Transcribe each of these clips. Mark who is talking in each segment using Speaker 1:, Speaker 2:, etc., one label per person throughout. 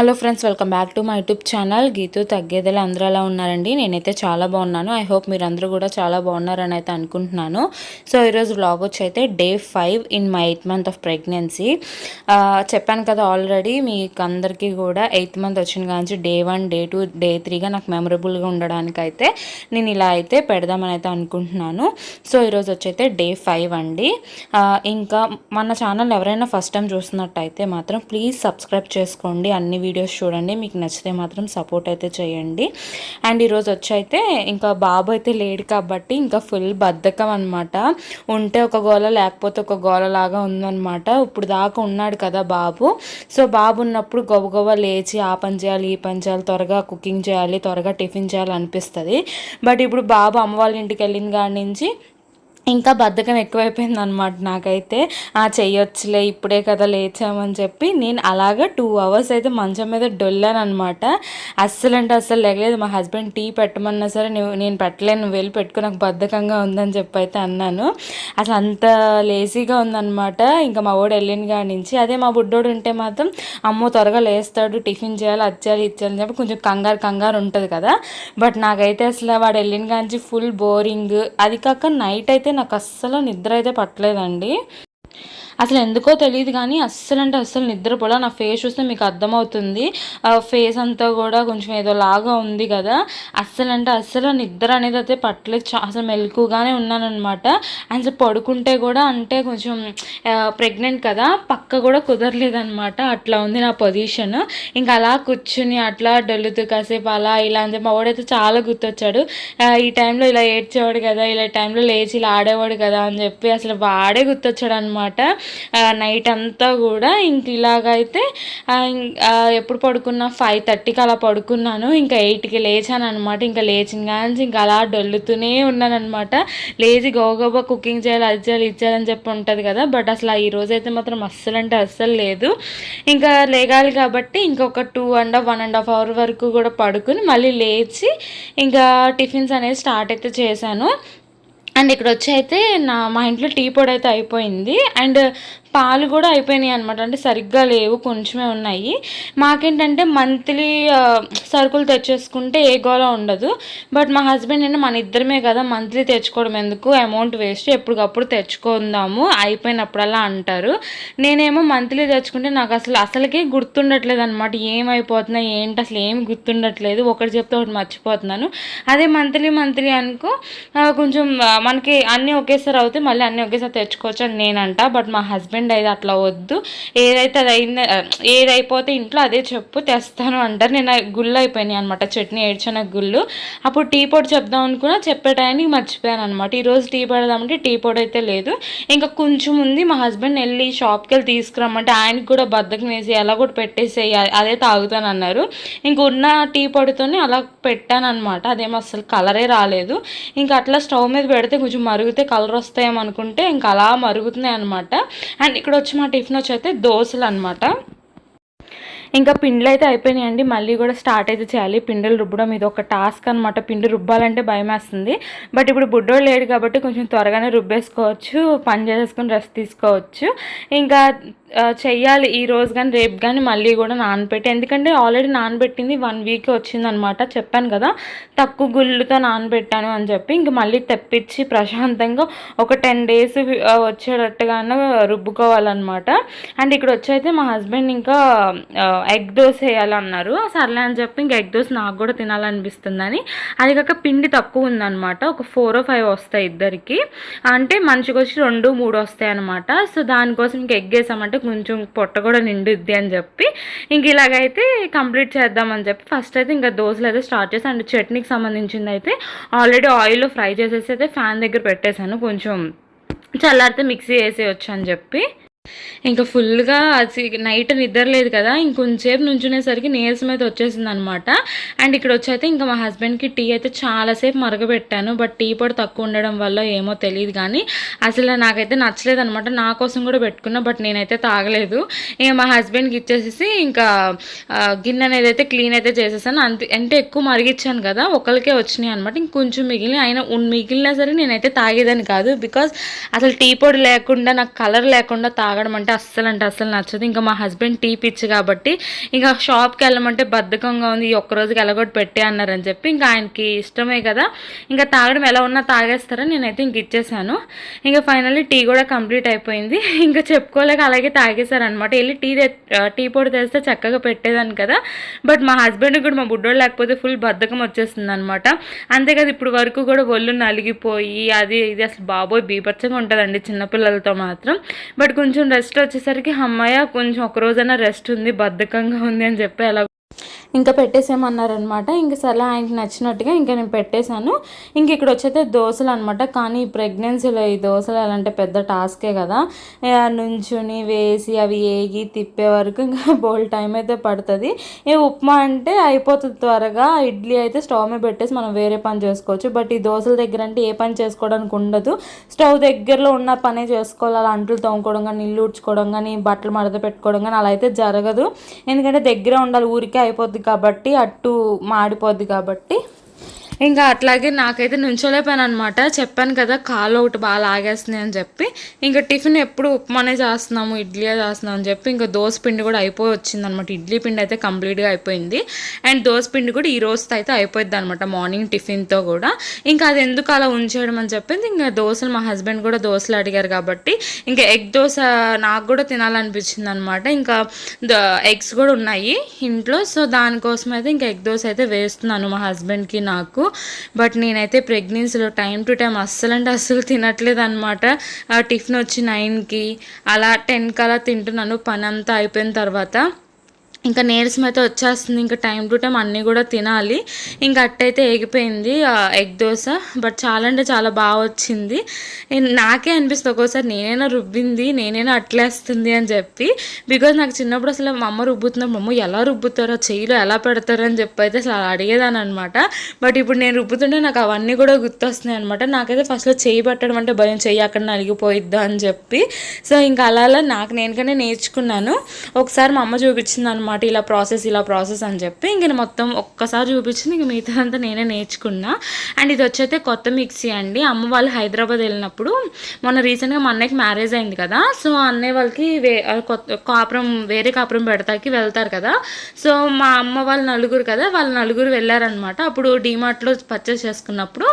Speaker 1: Hello friends welcome back to my YouTube channel Geethu తగ్గేదలు అందరూ ఎలా ఉన్నారండి? నేనైతే చాలా బాగున్నాను. ఐ హోప్ మీరందరూ కూడా చాలా బాగున్నారని అయితే అనుకుంటున్నాను. సో ఈరోజు వ్లాగ్ వచ్చి అయితే day five in my eighth month of pregnancy చెప్పాను కదా ఆల్రెడీ మీకు అందరికీ కూడా ఎయిత్ మంత్ వచ్చిన కానీ day one day two day త్రీగా నాకు మెమరబుల్గా ఉండడానికి అయితే నేను ఇలా అయితే పెడదామని అయితే అనుకుంటున్నాను. సో ఈరోజు వచ్చి అయితే డే ఫైవ్ అండి ఇంకా మన ఛానల్ ఎవరైనా ఫస్ట్ టైం చూస్తున్నట్టయితే మాత్రం ప్లీజ్ సబ్స్క్రైబ్ చేసుకోండి. అన్ని వీడియోస్ చూడండి మీకు నచ్చితే మాత్రం సపోర్ట్ అయితే చేయండి. అండ్ ఈరోజు వచ్చి అయితే ఇంకా బాబు అయితే లేడు కాబట్టి ఇంకా ఫుల్ బద్ధకం అనమాట ఉంటే ఒక గోల లేకపోతే ఒక గోల లాగా ఉందన్నమాట. ఇప్పుడు దాకా ఉన్నాడు కదా బాబు. సో బాబు ఉన్నప్పుడు గొబగొబ లేచి ఆ పని చేయాలి ఈ పని చేయాలి త్వరగా కుకింగ్ చేయాలి త్వరగా టిఫిన్ చేయాలి అనిపిస్తుంది బట్ ఇప్పుడు బాబు అమ్మ వాళ్ళ ఇంటికి వెళ్ళిన కాడి నుంచి ఇంకా బద్ధకం ఎక్కువైపోయింది అనమాట నాకైతే. ఆ చెయ్యొచ్చులే ఇప్పుడే కదా లేచామని చెప్పి నేను అలాగా టూ అవర్స్ అయితే మంచం మీద డొల్లాను అనమాట అస్సలు అంటే అస్సలు లేగలేదు. మా హస్బెండ్ టీ పెట్టమన్నా సరే నువ్వు నేను పెట్టలేను. నువ్వు వెళ్ళి పెట్టుకుని నాకు బద్ధకంగా ఉందని చెప్పి అయితే అన్నాను. అసలు అంత లేజీగా ఉందన్నమాట. ఇంకా మా వాడు వెళ్ళిన కాడి నుంచి. అదే మా బుడ్డోడు ఉంటే మాత్రం అమ్మో త్వరగా లేస్తాడు టిఫిన్ చేయాలి అది చేయాలి ఇది అని చెప్పి కొంచెం కంగారు కంగారు ఉంటుంది కదా. బట్ నాకైతే అసలు వాడు వెళ్ళిన కాడి నుంచి ఫుల్ బోరింగ్. అది కాక నైట్ అయితే నాకు అస్సలు నిద్ర అయితే పట్టలేదండి. అసలు ఎందుకో తెలియదు కానీ అస్సలు అంటే అస్సలు నిద్రపోలా. నా ఫేస్ చూస్తే మీకు అర్థమవుతుంది. ఫేస్ అంతా కూడా కొంచెం ఏదో లాగా ఉంది కదా. అస్సలు అంటే అస్సలు నిద్ర అనేది అయితే పట్టలేదు. అసలు మెలకుగానే ఉన్నానమాట అసలు పడుకుంటే కూడా అంటే కొంచెం ప్రెగ్నెంట్ కదా. పక్క కూడా కుదరలేదనమాట అట్లా ఉంది నా పొజిషన్ ఇంకా అలా కూర్చుని అట్లా డల్లుతూ కాసేపు అలా ఇలా అని చెప్పి మా వాడైతే చాలా గుర్తొచ్చాడు. ఈ టైంలో ఇలా ఏడ్చేవాడు కదా ఇలా టైంలో లేచి ఇలా ఆడేవాడు కదా అని చెప్పి అసలు వాడే గుర్తొచ్చాడు అనమాట నైట్ అంతా కూడా ఇంక ఇలాగైతే ఎప్పుడు పడుకున్నా ఫైవ్ థర్టీకి అలా పడుకున్నాను. ఇంకా ఎయిట్కి లేచాను అనమాట ఇంకా లేచిన కానీ ఇంకా అలా డొల్లుతూనే ఉన్నాను అనమాట లేచి గోగోబా కుకింగ్ చేయాలి అది చేయాలి ఇది చేయాలని చెప్పి ఉంటుంది కదా. బట్ అసలు ఈ రోజు అయితే మాత్రం అస్సలు అంటే అస్సలు లేదు. ఇంకా లేగాలి కాబట్టి ఇంకొక two and half one and half hour వరకు కూడా పడుకుని మళ్ళీ లేచి ఇంకా టిఫిన్స్ అనేది స్టార్ట్ అయితే చేశాను. అండ్ ఇక్కడ వచ్చి అయితే నా మా ఇంట్లో టీ పొడి అయితే అయిపోయింది. అండ్ పాలు కూడా అయిపోయినాయి అనమాట అంటే సరిగ్గా లేవు కొంచెమే ఉన్నాయి. మాకేంటంటే మంత్లీ సరుకులు తెచ్చేసుకుంటే ఏ గోళ ఉండదు. బట్ మా హస్బెండ్ ఏంటంటే మన ఇద్దరమే కదా మంత్లీ తెచ్చుకోవడం. ఎందుకు? Amount waste. ఎప్పటికప్పుడు తెచ్చుకుందాము. అయిపోయినప్పుడల్లా అంటారు. నేనేమో మంత్లీ తెచ్చుకుంటే నాకు అసలు అసలుకే గుర్తుండట్లేదు అనమాట ఏమైపోతున్నాయి ఏంటి అసలు ఏం గుర్తుండట్లేదు. ఒకటి చెప్తే ఒకటి మర్చిపోతున్నాను. అదే మంత్లీ మంత్లీ అనుకో కొంచెం మనకి అన్నీ ఒకేసారి అవుతాయి. మళ్ళీ అన్నీ ఒకేసారి తెచ్చుకోవచ్చు అని నేనంట. బట్ మా హస్బెండ్ అయితే అట్లా వద్దు. ఏదైతే అది అయింది ఏదైపోతే ఇంట్లో అదే చెప్పు తెస్తాను అంటారు. నేను గుళ్ళు అయిపోయినాయి అనమాట చట్నీ ఏడ్చిన గుళ్ళు. అప్పుడు టీ పొడి చెప్దాం అనుకున్నా చెప్పే టైంకి మర్చిపోయాను అనమాట ఈరోజు టీ పెడదామంటే టీ పొడి అయితే లేదు. ఇంకా కొంచెం ఉంది మా హస్బెండ్ వెళ్ళి షాప్కి వెళ్ళి తీసుకురమ్మంటే ఆయనకి కూడా బద్దకం వేసి ఎలా కూడా పెట్టేసేయి అదే తాగుతాను అన్నారు. ఇంక ఉన్న టీ పొడితోనే అలా పెట్టాను అనమాట అదేమో అసలు కలరే రాలేదు. ఇంకా అట్లా స్టవ్ మీద పెడితే కొంచెం మరుగుతే కలర్ వస్తాయేమో అనుకుంటే ఇంకా అలా మరుగుతున్నాయి అనమాట అండ్ ఇక్కడ వచ్చి మా టిఫిన్ వచ్చి అయితే దోశలు అనమాట ఇంకా పిండిలు అయితే అయిపోయినాయండి. మళ్ళీ కూడా స్టార్ట్ అయితే చేయాలి. పిండిలు రుబ్బడం ఇది ఒక టాస్క్ అనమాట పిండి రుబ్బాలంటే భయం వేస్తుంది. బట్ ఇప్పుడు బుడ్డోడు లేడు కాబట్టి కొంచెం త్వరగానే రుబ్బేసుకోవచ్చు పని చేసేసుకొని రెస్ట్ తీసుకోవచ్చు. ఇంకా చెయ్యాలి ఈ రోజు కానీ రేపు కానీ మళ్ళీ కూడా నానబెట్టి ఎందుకంటే ఆల్రెడీ నానబెట్టింది వన్ వీక్ వచ్చిందనమాట చెప్పాను కదా తక్కువ గుళ్ళుతో నానబెట్టాను అని చెప్పి. ఇంక మళ్ళీ తెప్పించి ప్రశాంతంగా ఒక టెన్ డేస్ వచ్చేటట్టుగానే రుబ్బుకోవాలన్నమాట. అండ్ ఇక్కడ వచ్చైతే మా హస్బెండ్ ఇంకా ఎగ్ దోశ వేయాలన్నారు. సర్లే అని చెప్పి ఇంక ఎగ్ దోశ నాకు కూడా తినాలనిపిస్తుందని. అది కాక పిండి తక్కువ ఉందన్నమాట. ఒక ఫోర్ ఫైవ్ వస్తాయి ఇద్దరికి. అంటే మనిషికి వచ్చి రెండు మూడు వస్తాయి అనమాట సో దానికోసం ఇంక ఎగ్ వేసామంటే కొంచెం పొట్ట కూడా నిండుద్ది అని చెప్పి ఇంక ఇలాగైతే కంప్లీట్ చేద్దామని చెప్పి ఫస్ట్ అయితే ఇంకా దోశలు అయితే స్టార్ట్ చేసి అండ్ చట్నీకి సంబంధించింది అయితే ఆల్రెడీ ఆయిల్లో ఫ్రై చేసేసి అయితే ఫ్యాన్ దగ్గర పెట్టేశాను. కొంచెం చల్లారితే మిక్సీ వేసేయచ్చు అని చెప్పి. ఇంకా ఫుల్గా అది నైట్ నిద్ర లేదు కదా ఇంకొంచెంసేపు నుంచునేసరికి నీరసం అయితే వచ్చేసింది అనమాట అండ్ ఇక్కడ వచ్చి అయితే ఇంకా మా హస్బెండ్కి టీ అయితే చాలాసేపు మరగబెట్టాను బట్ టీ పొడి తక్కువ ఉండడం వల్ల ఏమో తెలియదు కానీ అసలు నాకైతే నచ్చలేదు అనమాట నా కోసం కూడా పెట్టుకున్నా బట్ నేనైతే తాగలేదు. ఇక మా హస్బెండ్కి ఇచ్చేసేసి ఇంకా గిన్నె అనేది అయితే క్లీన్ అయితే చేసేసాను. అంతే అంటే ఎక్కువ మరిగిచ్చాను కదా ఒకరికే వచ్చినాయి అనమాట. ఇంకొంచెం మిగిలిన అయినా ఉన్ మిగిలినా సరే నేనైతే తాగేదాన్ని కాదు. బికాజ్ అసలు టీ పొడి లేకుండా నాకు కలర్ లేకుండా తా తాగడం అంటే అస్సలు అంటే అస్సలు నచ్చదు. ఇంకా మా హస్బెండ్ టీ పిచ్చి కాబట్టి ఇంకా షాప్కి వెళ్ళమంటే బద్ధకంగా ఉంది. ఈ ఒక్క రోజుకి పెట్టే అన్నారని చెప్పి ఇంకా ఆయనకి ఇష్టమే కదా. ఇంకా తాగడం ఎలా ఉన్నా తాగేస్తారని నేనైతే ఇంక ఇచ్చేసాను. ఇంకా ఫైనల్లీ టీ కూడా కంప్లీట్ అయిపోయింది. ఇంకా చెప్పుకోలేక అలాగే తాగేశారనమాట వెళ్ళి టీ టీ పొడి తెస్తే చక్కగా పెట్టేదాన్ని కదా. బట్ మా హస్బెండ్ కూడా మా బుడ్డోడు లేకపోతే ఫుల్ బద్ధకం వచ్చేస్తుంది అనమాట అంతేకాదు ఇప్పుడు వరకు కూడా ఒళ్ళు నలిగిపోయి అది ఇది అసలు బాబోయ్ బీభత్సంగా ఉంటుందండి చిన్నపిల్లలతో మాత్రం. బట్ కొంచెం రెస్ట్ వచ్చేసరికి అమ్మాయ కొంచెం ఒక రోజైనా రెస్ట్ ఉంది బద్ధకంగా ఉంది అని చెప్పి అలా ఇంకా పెట్టేసేమన్నారనమాట ఇంక సరే ఆయనకి నచ్చినట్టుగా ఇంకా నేను పెట్టేశాను. ఇంక ఇక్కడ వచ్చైతే దోశలు అనమాట. కానీ ఈ ప్రెగ్నెన్సీలో ఈ దోశలు అలాంటి అంటే పెద్ద టాస్కే కదా. నుంచుని వేసి అవి ఏగి తిప్పే వరకు ఇంకా బోల్ టైం అయితే పడుతుంది. ఈ ఉప్మా అంటే అయిపోతుంది త్వరగా. ఇడ్లీ అయితే స్టవ్ మీద పెట్టేసి మనం వేరే పని చేసుకోవచ్చు. బట్ ఈ దోశల దగ్గర అంటే ఏ పని చేసుకోవడానికి ఉండదు. స్టవ్ దగ్గరలో ఉన్న పనే చేసుకోవాలి. అలా అంట్లు తోముకోవడం కానీ ఇల్లు ఉడ్చుకోవడం కానీ బట్టలు మడత పెట్టుకోవడం కానీ అలా అయితే జరగదు. ఎందుకంటే దగ్గర ఉండాలి. ఊరికే అయిపోద్ది కాబట్టి అట్టు మాడిపోద్ది కాబట్టి ఇంకా అట్లాగే నాకైతే నుంచోలేపోయాను అనమాట చెప్పాను కదా కాలు ఒకటి బాగా లాగేస్తుంది అని చెప్పి. ఇంకా టిఫిన్ ఎప్పుడు ఉప్మానే చేస్తున్నాము ఇడ్లీ చేస్తున్నాం అని చెప్పి ఇంకా దోశ పిండి కూడా అయిపోయి వచ్చింది అనమాట ఇడ్లీ పిండి అయితే కంప్లీట్గా అయిపోయింది. అండ్ దోశ పిండి కూడా ఈ రోజుతో అయితే అయిపోయింది అనమాట మార్నింగ్ టిఫిన్తో కూడా. ఇంకా అది ఎందుకు అలా ఉంచేయడం అని చెప్పింది ఇంకా దోశలు మా హస్బెండ్ కూడా దోశలు అడిగారు కాబట్టి. ఇంకా ఎగ్ దోశ నాకు కూడా తినాలనిపించింది అనమాట ఇంకా ఎగ్స్ కూడా ఉన్నాయి ఇంట్లో. సో దానికోసం అయితే ఇంకా ఎగ్ దోశ అయితే వేస్తున్నాను మా హస్బెండ్కి నాకు. బట్ నేనైతే ప్రెగ్నెన్సీలో టైం టు టైం అస్సలు అంటే అస్సలు తినట్లేదు అనమాట టిఫిన్ వచ్చి నైన్కి అలా టెన్కి అలా తింటున్నాను పని అంతా అయిపోయిన తర్వాత. ఇంకా నీరసం అయితే వచ్చేస్తుంది. ఇంకా టైం టు టైం అన్నీ కూడా తినాలి. ఇంకా అట్టయితే ఎగిపోయింది ఎగ్ దోశ. బట్ చాలా అంటే చాలా బాగా వచ్చింది. నాకే అనిపిస్తుంది ఒక్కోసారి నేనైనా రుబ్బింది నేనైనా అట్లేస్తుంది అని చెప్పి. బికాజ్ నాకు చిన్నప్పుడు అసలు మా అమ్మ రుబ్బుతున్నప్పుడు మా అమ్మ ఎలా రుబ్బుతారో చెయ్యిలో ఎలా పెడతారో అని చెప్పి అయితే అసలు అడిగేదాన్ని అనమాట బట్ ఇప్పుడు నేను రుబ్బుతుంటే నాకు అవన్నీ కూడా గుర్తొస్తున్నాయి అనమాట నాకైతే ఫస్ట్లో చెయ్యి పెట్టడం అంటే భయం చెయ్యి అక్కడ నలిగిపోయిద్దా అని చెప్పి. సో ఇంకా అలా అలా నాకు నేనుగానే నేర్చుకున్నాను. ఒకసారి మా అమ్మ చూపించింది అనమాట ఇలా ప్రాసెస్ ఇలా ప్రాసెస్ అని చెప్పి ఇంక నేను మొత్తం ఒక్కసారి చూపించింది ఇంక మిగతాదంతా నేనే నేర్చుకున్నా. అండ్ ఇది వచ్చైతే కొత్త మిక్సీ అండి. అమ్మ వాళ్ళు హైదరాబాద్ వెళ్ళినప్పుడు మొన్న రీసెంట్గా మా అన్నయ్యకి మ్యారేజ్ అయింది కదా. సో అన్నయ్య వాళ్ళకి వే కొత్త కాపురం వేరే కాపురం పెడతాకి వెళ్తారు కదా. సో మా అమ్మ వాళ్ళు నలుగురు కదా వాళ్ళు నలుగురు వెళ్ళారనమాట అప్పుడు డీమార్ట్లో పర్చేస్ చేసుకున్నప్పుడు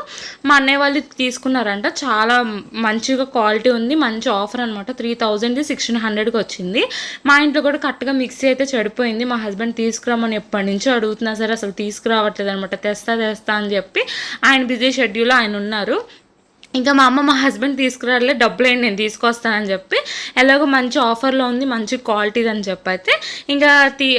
Speaker 1: మా అన్నయ్య వాళ్ళు తీసుకున్నారంట. చాలా మంచిగా క్వాలిటీ ఉంది మంచి ఆఫర్ అనమాట త్రీ థౌజండ్ది సిక్స్టీన్ హండ్రెడ్కి వచ్చింది. మా ఇంట్లో కూడా కరెక్ట్గా మిక్సీ అయితే చెడిపోయింది. మా హస్బెండ్ తీసుకురామని ఎప్పటి నుంచో అడుగుతున్నా సరే అసలు తీసుకురావట్లేదు అనమాట తెస్తా తెస్తా అని చెప్పి ఆయన బిజీ షెడ్యూల్లో ఆయన ఉన్నారు. ఇంకా మా అమ్మ మా హస్బెండ్ తీసుకురాలే డబ్బులు ఏంటి నేను తీసుకొస్తానని చెప్పి ఎలాగో మంచి ఆఫర్లో ఉంది మంచి క్వాలిటీది అని చెప్పి అయితే ఇంకా తీ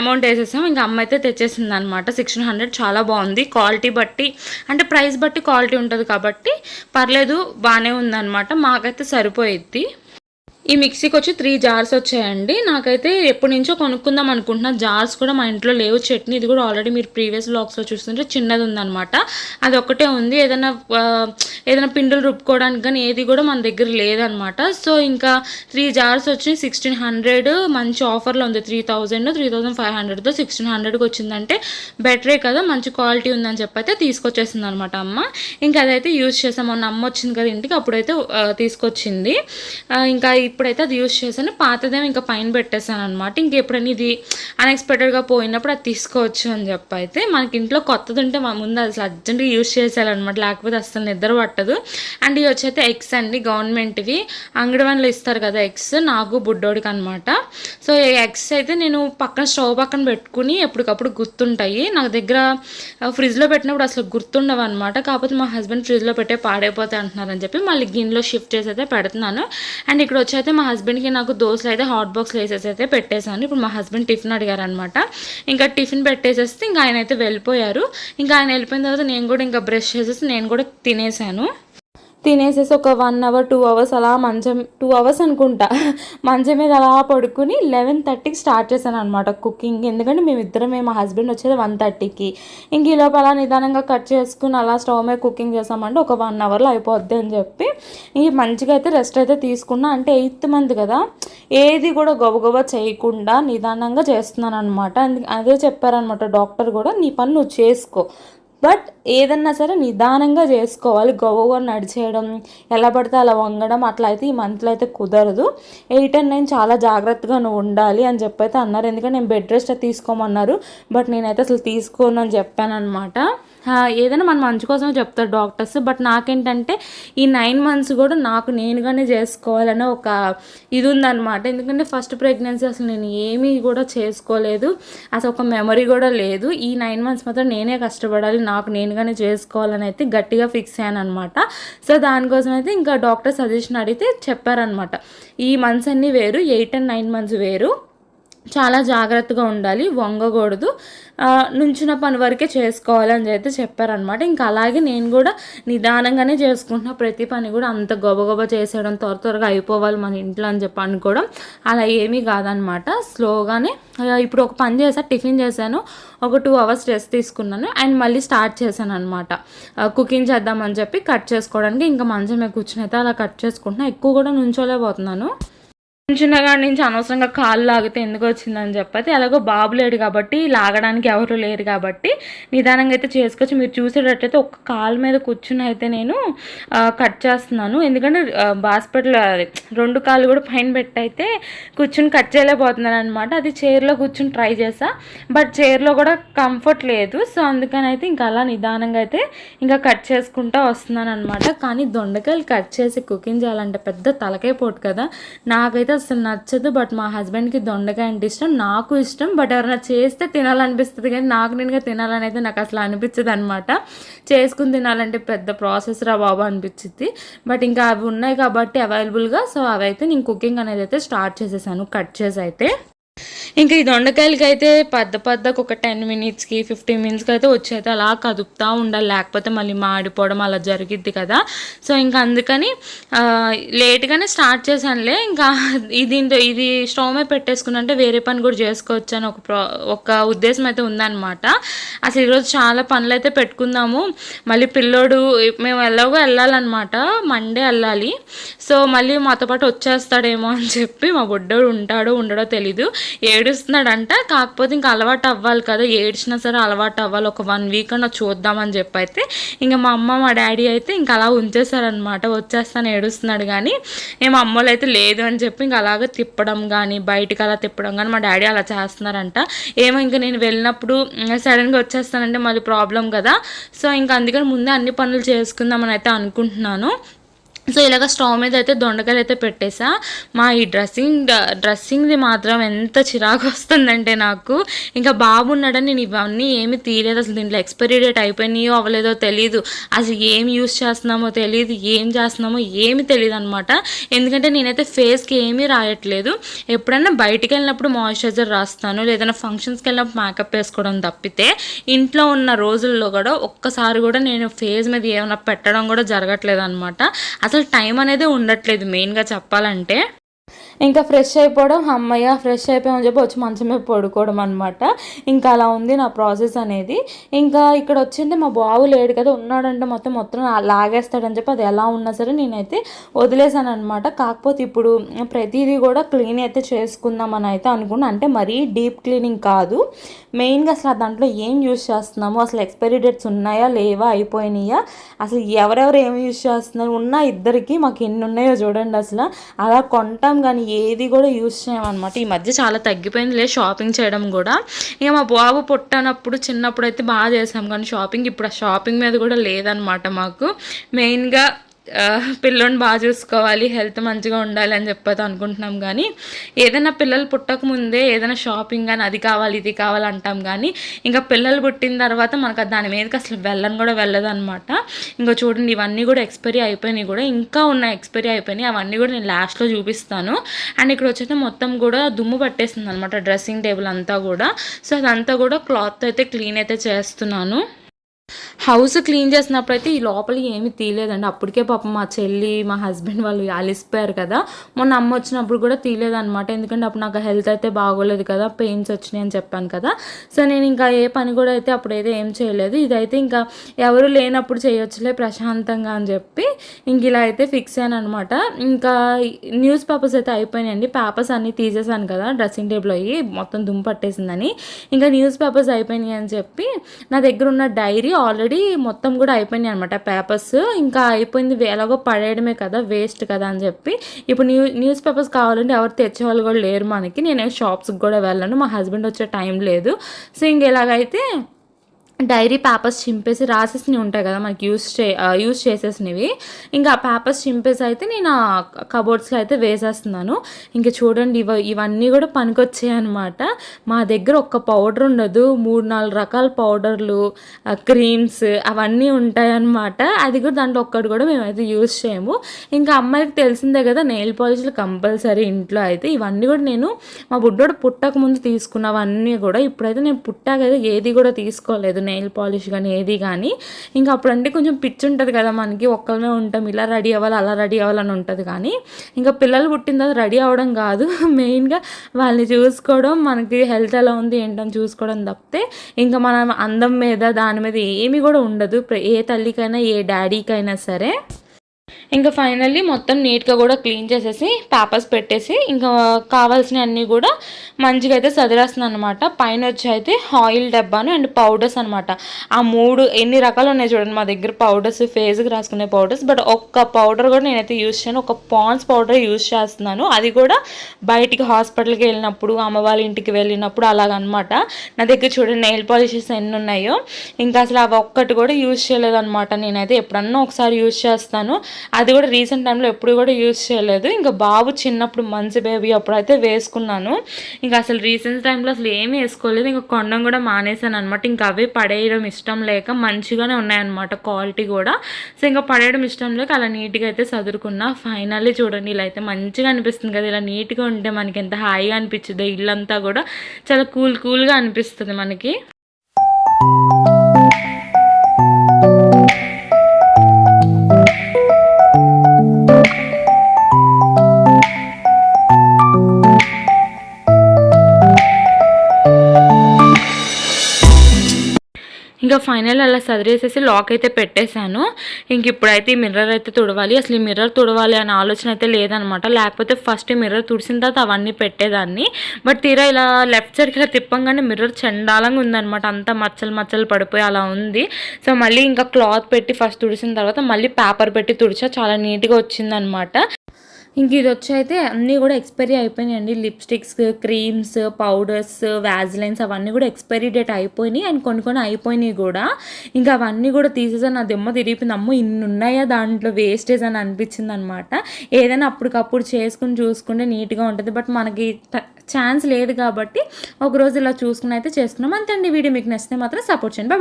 Speaker 1: అమౌంట్ వేసేసాం ఇంకా అమ్మ అయితే తెచ్చేసింది అనమాట. సిక్స్టీన్ హండ్రెడ్ చాలా బాగుంది. క్వాలిటీ బట్టి అంటే ప్రైస్ బట్టి క్వాలిటీ ఉంటుంది కాబట్టి పర్లేదు బాగానే ఉందన్నమాట. మాకైతే సరిపోయిద్ది. ఈ మిక్సీకి వచ్చి త్రీ జార్స్ వచ్చాయండి. నాకైతే ఎప్పటి నుంచో కొనుక్కుందాం అనుకుంటున్నా. జార్స్ కూడా మా ఇంట్లో లేవు. చట్నీ ఇది కూడా ఆల్రెడీ మీరు ప్రీవియస్ బ్లాగ్స్లో చూస్తుంటే చిన్నది ఉందన్నమాట. అది ఒకటే ఉంది. ఏదైనా ఏదైనా పిండులు రుబ్బుకోవడానికి కానీ ఏది కూడా మన దగ్గర లేదనమాట సో ఇంకా త్రీ జార్స్ వచ్చి సిక్స్టీన్ హండ్రెడ్ మంచి ఆఫర్లో ఉంది. Three thousand three thousand five హండ్రెడ్తో sixteen హండ్రెడ్కి వచ్చిందంటే బెటరే కదా. మంచి క్వాలిటీ ఉందని చెప్పి అయితే తీసుకొచ్చేసింది అనమాట అమ్మ. ఇంకా అదైతే యూజ్ చేసాం. మొన్న అమ్మ వచ్చింది కదా ఇంటికి అప్పుడైతే తీసుకొచ్చింది. ఇంకా ఇప్పుడైతే అది యూజ్ చేశాను. పాతదేమో ఇంకా పైన పెట్టేశాను అనమాట ఇంక ఎప్పుడైనా ఇది అన్ఎక్స్పెక్టెడ్గా పోయినప్పుడు అది తీసుకోవచ్చు అని చెప్పి అయితే మనకి ఇంట్లో కొత్తది ఉంటే మా ముందు అసలు అర్జెంట్గా యూజ్ చేసేయాలన్నమాట. లేకపోతే అసలు నిద్ర పట్టదు. అండ్ ఇవి వచ్చైతే ఎగ్స్ అండి గవర్నమెంట్వి అంగడివన్లో ఇస్తారు కదా ఎగ్స్ నాకు బుడ్డోడికి అనమాట సో ఈ ఎగ్స్ అయితే నేను పక్కన స్టవ్ పక్కన పెట్టుకుని ఎప్పటికప్పుడు గుర్తుంటాయి. నాకు దగ్గర ఫ్రిడ్జ్లో పెట్టినప్పుడు అసలు గుర్తుండవు అనమాట కాకపోతే మా హస్బెండ్ ఫ్రిడ్జ్లో పెట్టే పాడైపోతాయి అంటున్నారని చెప్పి మళ్ళీ గిన్నెలో షిఫ్ట్ చేసి అయితే పెడుతున్నాను. అండ్ ఇక్కడ వచ్చి అయితే మా హస్బెండ్కి నాకు దోశలు అయితే హాట్ బాక్స్ వేసేసి అయితే పెట్టేశాను. ఇప్పుడు మా హస్బెండ్ టిఫిన్ అడిగారు అనమాట ఇంకా టిఫిన్ పెట్టేసేస్తే ఇంకా ఆయన అయితే వెళ్ళిపోయారు. ఇంకా ఆయన వెళ్ళిపోయిన తర్వాత నేను కూడా ఇంకా బ్రష్ చేసేసి నేను కూడా తినేసాను తినేసేసి ఒక వన్ అవర్ టూ అవర్స్ అలా మంచం టూ అవర్స్ అనుకుంటా. మంచం మీద అలా పడుకుని లెవెన్ థర్టీకి స్టార్ట్ చేశాను అనమాట కుకింగ్ ఎందుకంటే మేమిద్దరం మా హస్బెండ్ వచ్చేది వన్ థర్టీకి ఇంక ఈ లోపల నిదానంగా కట్ చేసుకుని అలా స్టవ్ మీద కుకింగ్ చేసామంటే ఒక వన్ అవర్లో అయిపోద్ది అని చెప్పి ఇంక మంచిగా అయితే రెస్ట్ అయితే తీసుకున్నా. అంటే ఎయిత్ మంత్ కదా ఏది కూడా గబగబ చేయకుండా నిదానంగా చేస్తున్నాను అనమాట అదే చెప్పారనమాట డాక్టర్ కూడా నీ పని నువ్వు చేసుకో. బట్ ఏదన్నా సరే నిదానంగా చేసుకోవాలి. గొవ్వగా నడిచేయడం ఎలా పడితే అలా వంగడం అట్లా అయితే ఈ మంత్లో అయితే కుదరదు. ఎయిట్ అండ్ నైన్ చాలా జాగ్రత్తగా నువ్వు ఉండాలి అని చెప్పైతే అన్నారు. ఎందుకంటే నేను బెడ్ రెస్ట్ తీసుకోమన్నారు. బట్ నేనైతే అసలు తీసుకోను అని చెప్పాను అనమాట ఏదైనా మన మంచి కోసమే చెప్తారు డాక్టర్స్. బట్ నాకేంటంటే ఈ నైన్ మంత్స్ కూడా నాకు నేనుగానే చేసుకోవాలనే ఒక ఇది ఉందన్నమాట. ఎందుకంటే ఫస్ట్ ప్రెగ్నెన్సీ అసలు నేను ఏమీ కూడా చేసుకోలేదు. అసలు ఒక మెమరీ కూడా లేదు. ఈ నైన్ మంత్స్ మాత్రం నేనే కష్టపడాలి. నా నాకు నేనుగానే చేసుకోవాలని అయితే గట్టిగా ఫిక్స్ అయ్యాను అనమాట సో దానికోసం అయితే ఇంకా డాక్టర్ సజెషన్ అడిగితే చెప్పారనమాట ఈ మంత్స్ అన్నీ వేరు ఎయిట్ అండ్ నైన్ మంత్స్ వేరు. చాలా జాగ్రత్తగా ఉండాలి వంగకూడదు. నుంచిన పని వరకే చేసుకోవాలని అయితే చెప్పారనమాట. ఇంకా అలాగే నేను కూడా నిదానంగానే చేసుకుంటున్నా. ప్రతి పని కూడా అంత గొబగొబ చేసేయడం త్వర త్వరగా అయిపోవాలి మన ఇంట్లో అని చెప్పి అనుకోవడం అలా ఏమీ కాదనమాట. స్లోగానే ఇప్పుడు ఒక పని చేసా టిఫిన్ చేశాను ఒక టూ అవర్స్ రెస్ట్ తీసుకున్నాను అండ్ మళ్ళీ స్టార్ట్ చేశాను అనమాట కుకింగ్ చేద్దామని చెప్పి కట్ చేసుకోవడానికి ఇంకా మంచం మీద కూర్చుని అయితే అలా కట్ చేసుకుంటున్నా. ఎక్కువ కూడా నుంచోలేకపోతున్నాను. చిన్నగా నుంచి అనవసరంగా కాళ్ళు లాగితే ఎందుకు వచ్చిందని చెప్పి అలాగో బాబు లేడు కాబట్టి లాగడానికి ఎవరు లేరు కాబట్టి నిదానంగా అయితే చేసుకోవచ్చు. మీరు చూసేటట్టయితే ఒక కాలు మీద కూర్చుని అయితే నేను కట్ చేస్తున్నాను. ఎందుకంటే హాస్పిటల్ రెండు కాళ్ళు కూడా పైన పెట్టయితే కూర్చుని కట్ చేయలేకపోతున్నాను అనమాట అది చైర్లో కూర్చుని ట్రై చేసా బట్ చైర్లో కూడా కంఫర్ట్ లేదు. సో అందుకని అయితే ఇంకా అలా నిదానంగా అయితే ఇంకా కట్ చేసుకుంటూ వస్తున్నాను అనమాట కానీ దొండకాయలు కట్ చేసి కుకింగ్ చేయాలంటే పెద్ద తలకాయ పోటు కదా. నాకైతే అసలు నచ్చదు బట్ మా హస్బెండ్కి దొండకాయ అంటే ఇష్టం నాకు ఇష్టం బట్ ఎవరైనా చేస్తే తినాలనిపిస్తుంది కానీ నాకు నేనుగా తినాలని అయితే నాకు అసలు అనిపించదు అనమాట చేసుకుని తినాలంటే పెద్ద ప్రాసెస్ రా బాబు అనిపించింది బట్ ఇంకా అవి ఉన్నాయి కాబట్టి అవైలబుల్గా సో అవైతే నేను కుకింగ్ అనేది అయితే స్టార్ట్ చేసేసాను కట్ చేసి అయితే. ఇంకా ఈ దొండకాయలకి అయితే పెద్ద పెద్దకు ఒక టెన్ మినిట్స్కి ఫిఫ్టీన్ మినిట్స్కి అయితే వచ్చేది. అలా కదుపుతూ ఉండాలి. లేకపోతే మళ్ళీ మాడిపోవడం అలా జరిగిద్ది కదా. సో ఇంకా అందుకని లేట్గానే స్టార్ట్ చేశానులే. ఇంకా ఇది ఇది స్టవ్ మీద పెట్టేసుకున్నంటే వేరే పని కూడా చేసుకోవచ్చు అని ఒక ఒక ఉద్దేశం అయితే ఉందన్నమాట. అసలు ఈరోజు చాలా పనులు అయితే పెట్టుకుందాము. మళ్ళీ పిల్లోడు మేము ఎలాగో వెళ్ళాలన్నమాట. మండే వెళ్ళాలి. సో మళ్ళీ మాతో పాటు వచ్చేస్తాడేమో అని చెప్పి మా బొడ్డోడు ఉంటాడో ఉండడో తెలీదు. ఏడుస్తున్నాడంట. కాకపోతే ఇంకా అలవాటు అవ్వాలి కదా. ఏడ్చినా సరే అలవాటు అవ్వాలి. ఒక వన్ వీక్ అన్న చూద్దామని చెప్పి అయితే ఇంకా మా అమ్మ మా డాడీ అయితే ఇంకా అలా ఉంచేసారనమాట వచ్చేస్తాను ఏడుస్తున్నాడు కానీ ఏం అమ్మలు అయితే లేదు అని చెప్పి ఇంకా అలాగ తిప్పడం కానీ బయటికి అలా తిప్పడం కానీ మా డాడీ అలా చేస్తున్నారంట. ఏమో ఇంకా నేను వెళ్ళినప్పుడు సడన్గా వచ్చేస్తానంటే మళ్ళీ ప్రాబ్లం కదా. సో ఇంకా అందుకని ముందే అన్ని పనులు చేసుకుందామని అయితే అనుకుంటున్నాను. సో ఇలాగ స్టవ్ మీద అయితే దొండకాయలు అయితే పెట్టేసా. మా ఈ డ్రెస్సింగ్ డ్రెస్సింగ్ది మాత్రం ఎంత చిరాకు వస్తుందంటే నాకు. ఇంకా బాగున్నాడని నేను ఇవన్నీ ఏమి తీయలేదు. అసలు దీంట్లో ఎక్స్పైరీ డేట్ అయిపోయినాయో అవ్వలేదో తెలియదు అసలు ఏం యూస్ చేస్తున్నామో తెలియదు ఏం చేస్తున్నామో ఏమి తెలియదు అనమాట ఎందుకంటే నేనైతే ఫేస్కి ఏమీ రాయట్లేదు. ఎప్పుడైనా బయటికి వెళ్ళినప్పుడు మాయిశ్చరైజర్ రాస్తాను. లేదన్నా ఫంక్షన్స్కి వెళ్ళినప్పుడు మేకప్ వేసుకోవడం తప్పితే ఇంట్లో ఉన్న రోజుల్లో కూడా ఒక్కసారి కూడా నేను ఫేస్ మీద ఏమైనా పెట్టడం కూడా జరగట్లేదు అనమాట అసలు టైం అనేది ఉండట్లేదు మెయిన్గా చెప్పాలంటే. ఇంకా ఫ్రెష్ అయిపోవడం అమ్మయ్య ఫ్రెష్ అయిపోయామని చెప్పి వచ్చి మంచం మీద పడుకోవడం అనమాట ఇంకా అలా ఉంది నా ప్రాసెస్ అనేది. ఇంకా ఇక్కడ వచ్చింది మా బాబు లేడు కదా ఉన్నాడంటే మొత్తం మొత్తం లాగేస్తాడని చెప్పి అది ఎలా ఉన్నా సరే నేనైతే వదిలేసాను అనమాట కాకపోతే ఇప్పుడు ప్రతిదీ కూడా క్లీన్ అయితే చేసుకుందామని అయితే అనుకున్నా. అంటే మరీ డీప్ క్లీనింగ్ కాదు. మెయిన్గా అసలు దాంట్లో ఏం యూజ్ చేస్తున్నాము? అసలు ఎక్స్పైరీ డేట్స్ ఉన్నాయా? లేవా? అయిపోయినాయా? అసలు ఎవరెవరు ఏమి యూజ్ చేస్తున్నారు? ఉన్న ఇద్దరికి మాకు ఎన్ని ఉన్నాయో చూడండి అసలు. అలా కొంటాం కానీ ఏది కూడా యూజ్ చేయమన్నమాట. ఈ మధ్య చాలా తగ్గిపోయింది లేదు షాపింగ్ చేయడం కూడా. ఇక మా బాబు పుట్టనప్పుడు చిన్నప్పుడు అయితే బాగా చేసాం. కానీ షాపింగ్ ఇప్పుడు ఆ షాపింగ్ మీద కూడా లేదనమాట మాకు. మెయిన్గా పిల్లని బాగా చూసుకోవాలి హెల్త్ మంచిగా ఉండాలి అని చెప్పేది అనుకుంటున్నాం కానీ ఏదైనా పిల్లలు పుట్టక ముందే ఏదైనా షాపింగ్ కానీ అది కావాలి ఇది కావాలి అంటాం కానీ ఇంకా పిల్లలు పుట్టిన తర్వాత మనకు దాని మీదకి అసలు వెళ్ళని కూడా వెళ్ళదు అనమాట ఇంకా చూడండి ఇవన్నీ కూడా ఎక్స్పైరీ అయిపోయినాయి కూడా ఇంకా ఉన్న ఎక్స్పైరీ అయిపోయినాయి అవన్నీ కూడా నేను లాస్ట్లో చూపిస్తాను. అండ్ ఇక్కడ వచ్చేసి మొత్తం కూడా దుమ్ము పట్టేస్తుంది అనమాట డ్రెస్సింగ్ టేబుల్ అంతా కూడా. సో అదంతా కూడా క్లాత్ అయితే క్లీన్ అయితే చేస్తున్నాను. హౌస్ క్లీన్ చేసినప్పుడు అయితే ఈ లోపల ఏమి తీయలేదండి. అప్పటికే పాపం మా చెల్లి మా హస్బెండ్ వాళ్ళు అలిసిపోయారు కదా. మొన్న అమ్మ వచ్చినప్పుడు కూడా తీయలేదనమాట ఎందుకంటే అప్పుడు నాకు హెల్త్ అయితే బాగోలేదు కదా. పెయిన్స్ వచ్చినాయి అని చెప్పాను కదా. సో నేను ఇంకా ఏ పని కూడా అయితే అప్పుడైతే ఏం చేయలేదు. ఇదైతే ఇంకా ఎవరు లేనప్పుడు చేయొచ్చులే ప్రశాంతంగా అని చెప్పి ఇంక ఇలా అయితే ఫిక్స్ అయ్యాను అనమాట ఇంకా న్యూస్ పేపర్స్ అయితే అయిపోయినాయండి. పేపర్స్ అన్నీ తీసేసాను కదా. డ్రెస్సింగ్ టేబుల్ అయ్యి మొత్తం దుమ్ము పట్టేసిందని. ఇంకా న్యూస్ పేపర్స్ అయిపోయినాయి అని చెప్పి నా దగ్గర ఉన్న డైరీ ఆల్రెడీ మొత్తం కూడా అయిపోయినాయి అనమాట పేపర్స్. ఇంకా అయిపోయింది ఎలాగో పడేయడమే కదా వేస్ట్ కదా అని చెప్పి. ఇప్పుడు న్యూ న్యూస్ పేపర్స్ కావాలంటే ఎవరు తెచ్చే వాళ్ళు కూడా లేరు మనకి. నేను షాప్స్కి కూడా వెళ్ళను. మా హస్బెండ్ వచ్చే టైం లేదు. సో ఇంక ఎలాగైతే డైరీ పేపర్స్ చింపేసి రాసేసినవి ఉంటాయి కదా మనకి యూస్ చే యూస్ చేసేసినవి. ఇంకా ఆ పేపర్స్ చింపేసి అయితే నేను ఆ కబోర్డ్స్లో అయితే వేసేస్తున్నాను. ఇంకా చూడండి ఇవ ఇవన్నీ కూడా పనికొచ్చాయి అనమాట మా దగ్గర ఒక్క పౌడర్ ఉండదు. మూడు నాలుగు రకాల పౌడర్లు క్రీమ్స్ అవన్నీ ఉంటాయన్నమాట అది కూడా దాంట్లో ఒక్కటి కూడా మేమైతే యూస్ చేయము. ఇంకా అమ్మాయికి తెలిసిందే కదా నెయిల్ పాలిష్లు కంపల్సరీ ఇంట్లో అయితే. ఇవన్నీ కూడా నేను మా బుడ్డోడు పుట్టక ముందు తీసుకున్నవన్నీ కూడా ఇప్పుడైతే నేను పుట్టాక అయితే ఏది కూడా తీసుకోలేదు. నెయిల్ పాలిష్ కానీ ఏది కానీ ఇంకా అప్పుడంటే కొంచెం పిచ్చి ఉంటుంది కదా మనకి ఒక్కరిమే ఉంటాం ఇలా రెడీ అవ్వాలి అలా రెడీ అవ్వాలని ఉంటుంది కానీ ఇంకా పిల్లలు పుట్టిన తర్వాత రెడీ అవ్వడం కాదు. మెయిన్గా వాళ్ళని చూసుకోవడం మనకి హెల్త్ ఎలా ఉంది ఏంటని చూసుకోవడం తప్పితే ఇంకా మనం అందం మీద దాని మీద ఏమీ కూడా ఉండదు. ఏ తల్లికైనా ఏ డాడీకైనా సరే. ఇంకా ఫైనల్లీ మొత్తం నీట్గా కూడా క్లీన్ చేసేసి పేపర్స్ పెట్టేసి ఇంకా కావాల్సినవి అన్నీ కూడా మంచిగా అయితే సదిరేస్తున్నాను అనమాట పైన వచ్చి అయితే ఆయిల్ డబ్బాను అండ్ పౌడర్స్ అనమాట ఆ మూడు ఎన్ని రకాలు ఉన్నాయి చూడండి మా దగ్గర పౌడర్స్ ఫేస్కి రాసుకునే పౌడర్స్ బట్ ఒక్క పౌడర్ కూడా నేనైతే యూస్ చేయను. ఒక పాన్స్ పౌడర్ యూస్ చేస్తున్నాను. అది కూడా బయటికి హాస్పిటల్కి వెళ్ళినప్పుడు అమ్మ వాళ్ళ ఇంటికి వెళ్ళినప్పుడు అలాగనమాట నా దగ్గర చూడండి నెయిల్ పాలిషెస్ ఎన్ని ఉన్నాయో. ఇంకా అసలు అవి ఒక్కటి కూడా యూజ్ చేయలేదన్నమాట. నేనైతే ఎప్పుడన్నా ఒకసారి యూజ్ చేస్తాను. అది కూడా రీసెంట్ టైంలో ఎప్పుడు కూడా యూజ్ చేయలేదు. ఇంకా బాబు చిన్నప్పుడు మంచి బేబీ అప్పుడైతే వేసుకున్నాను. ఇంకా అసలు రీసెంట్ టైంలో అసలు ఏమీ వేసుకోలేదు. ఇంకా కొనడం కూడా మానేశాను అనమాట ఇంకా అవే పడేయడం ఇష్టం లేక మంచిగానే ఉన్నాయన్నమాట క్వాలిటీ కూడా. సో ఇంకా పడేయడం ఇష్టం లేక అలా నీట్గా అయితే చదువుకున్నా ఫైనల్లీ చూడండి ఇలా అయితే మంచిగా అనిపిస్తుంది కదా. ఇలా నీట్గా ఉంటే మనకి ఎంత హాయిగా అనిపించింది ఇల్లంతా కూడా చాలా కూల్ కూల్గా అనిపిస్తుంది మనకి. ఇంకా ఫైనల్ అలా సదిరేసేసి లాక్ అయితే పెట్టేశాను. ఇంక ఇప్పుడైతే ఈ మిర్రర్ అయితే తుడవాలి. అసలు ఈ మిర్రర్ తుడవాలి అనే ఆలోచన అయితే లేదనమాట. లేకపోతే ఫస్ట్ మిర్రర్ తుడిసిన తర్వాత అవన్నీ పెట్టేదాన్ని. బట్ తీరా ఇలా లెఫ్ట్ సైడ్కి ఇలా తిప్పంగానే మిర్రర్ చండాలంగా ఉందన్నమాట అంతా మచ్చలు మచ్చలు పడిపోయి అలా ఉంది. సో మళ్ళీ ఇంకా క్లాత్ పెట్టి ఫస్ట్ తుడిసిన తర్వాత మళ్ళీ పేపర్ పెట్టి తుడిచా. చాలా నీట్గా వచ్చిందనమాట. ఇంక ఇది వచ్చి అయితే అన్నీ కూడా ఎక్స్పైరీ అయిపోయినాయండి. లిప్స్టిక్స్ క్రీమ్స్ పౌడర్స్ వ్యాజ్లైన్స్ అవన్నీ కూడా ఎక్స్పైరీ డేట్ అయిపోయినాయి. అండ్ కొన్ని కొన్ని అయిపోయినాయి కూడా. ఇంకా అవన్నీ కూడా తీసేసాను నా దిమ్మ తిరిగిపోయింది. అమ్మ ఇన్ని ఉన్నాయా దాంట్లో వేస్టేజ్ అని అనిపించింది అనమాట ఏదైనా అప్పటికప్పుడు చేసుకుని చూసుకుంటే నీట్గా ఉంటుంది. బట్ మనకి ఛాన్స్ లేదు కాబట్టి ఒక రోజు ఇలా చూసుకుని అయితే చేసుకున్నాం. అంతే అండి వీడియో మీకు నచ్చితే మాత్రం సపోర్ట్ చేయండి.